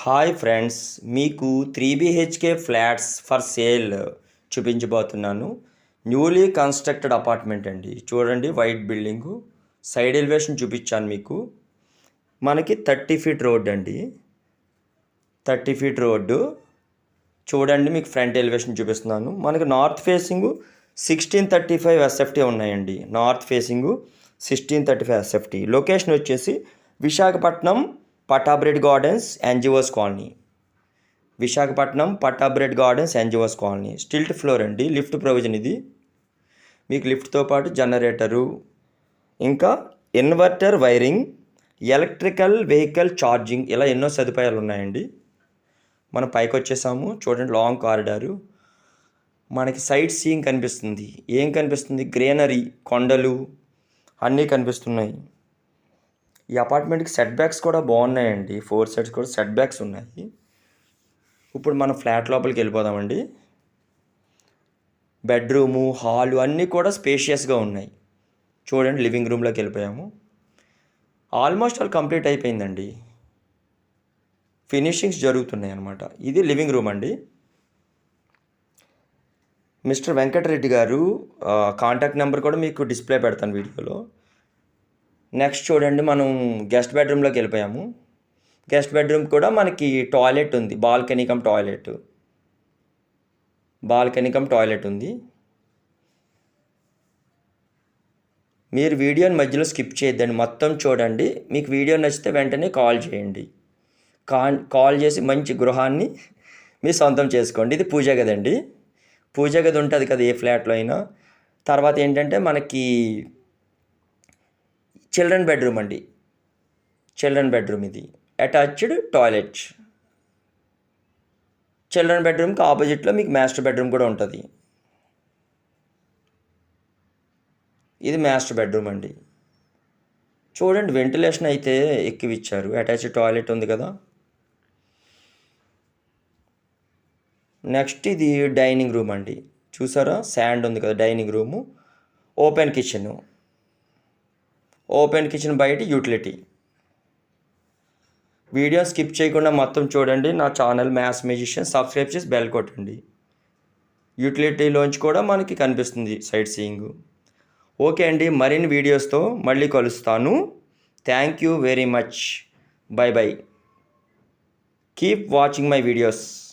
Hi friends మీకు three BHK flats for sale చూపించబోతున్నాను. Newly constructed apartment అండి. చూడండి వైట్ బిల్డింగు. సైడ్ ఎలివేషన్ చూపించాను మీకు. మనకి థర్టీ ఫీట్ రోడ్ అండి. Thirty feet road. చూడండి మీకు ఫ్రంట్ ఎలివేషన్ చూపిస్తున్నాను. మనకి north facing sixteen thirty five SFT ఉన్నాయండి. North facing sixteen thirty five SFT. Location వచ్చేసి విశాఖపట్నం పటాబ్రెడ్ gardens NGOs colony Visakhapatnam పటాబ్రెడ్ gardens NGOs colony stilt floor అండి. లిఫ్ట్ ప్రొవిజన్ ఇది. మీకు లిఫ్ట్తో పాటు జనరేటరు ఇంకా inverter wiring electrical vehicle charging ఇలా ఎన్నో సదుపాయాలు ఉన్నాయండి. మనం పైకి వచ్చేసాము. చూడండి లాంగ్ కారిడారు మనకి సైట్ సీయింగ్ కనిపిస్తుంది. ఏం కనిపిస్తుంది? గ్రీనరీ కొండలు అన్నీ కనిపిస్తున్నాయి. ఈ అపార్ట్మెంట్కి సెట్ బ్యాక్స్ కూడా బాగున్నాయండి. ఫోర్ సెట్స్ కూడా సెట్ బ్యాక్స్ ఉన్నాయి. ఇప్పుడు మనం ఫ్లాట్ లోపలికి వెళ్ళిపోదామండి. బెడ్రూము హాలు అన్నీ కూడా స్పేషియస్గా ఉన్నాయి. చూడండి లివింగ్ రూమ్లోకి వెళ్ళిపోయాము. ఆల్మోస్ట్ ఆల్ కంప్లీట్ అయిపోయిందండి. ఫినిషింగ్స్ జరుగుతున్నాయి అన్నమాట. ఇది లివింగ్ రూమ్ అండి. మిస్టర్ వెంకటరెడ్డి గారు కాంటాక్ట్ నెంబర్ కూడా మీకు డిస్ప్లే పెడతాను వీడియోలో. నెక్స్ట్ చూడండి మనం గెస్ట్ బెడ్రూమ్లోకి వెళ్ళిపోయాము. గెస్ట్ బెడ్రూమ్ కూడా మనకి టాయిలెట్ ఉంది. Balcony cum toilet. Balcony cum toilet ఉంది. మీరు వీడియోని మధ్యలో స్కిప్ చేయొద్దండి. మొత్తం చూడండి. మీకు వీడియో నచ్చితే వెంటనే కాల్ చేయండి. కాల్ కాల్ చేసి మంచి గృహాన్ని మీ సొంతం చేసుకోండి. ఇది పూజ గదండి. పూజ గది ఉంటుంది కదా ఏ ఫ్లాట్లో అయినా. తర్వాత ఏంటంటే మనకి చిల్డ్రన్ బెడ్రూమ్ అండి. చిల్డ్రన్ బెడ్రూమ్ ఇది. Attached toilet. చిల్డ్రన్ బెడ్రూమ్కి ఆపోజిట్లో మీకు మాస్టర్ బెడ్రూమ్ కూడా ఉంటుంది. ఇది మాస్టర్ బెడ్రూమ్ అండి. చూడండి వెంటిలేషన్ అయితే ఎక్కువ ఇచ్చారు అటాచ్డ్ టాయిలెట్ ఉంది కదా. నెక్స్ట్ ఇది డైనింగ్ రూమ్ అండి. చూసారా? శాండ్ ఉంది కదా dining room. Open kitchen. Open kitchen బయట యూటిలిటీ. వీడియో స్కిప్ చేయకుండా మొత్తం చూడండి. నా ఛానల్ మ్యాథ్స్ మ్యూజిషియన్. సబ్స్క్రైబ్ చేసి బెల్ కొట్టండి. యూటిలిటీలోంచి కూడా మనకి కనిపిస్తుంది సైట్ సీయింగ్. ఓకే అండి మరిన్ని వీడియోస్తో మళ్ళీ కలుస్తాను. Thank you very much. Bye bye. Keep watching my videos.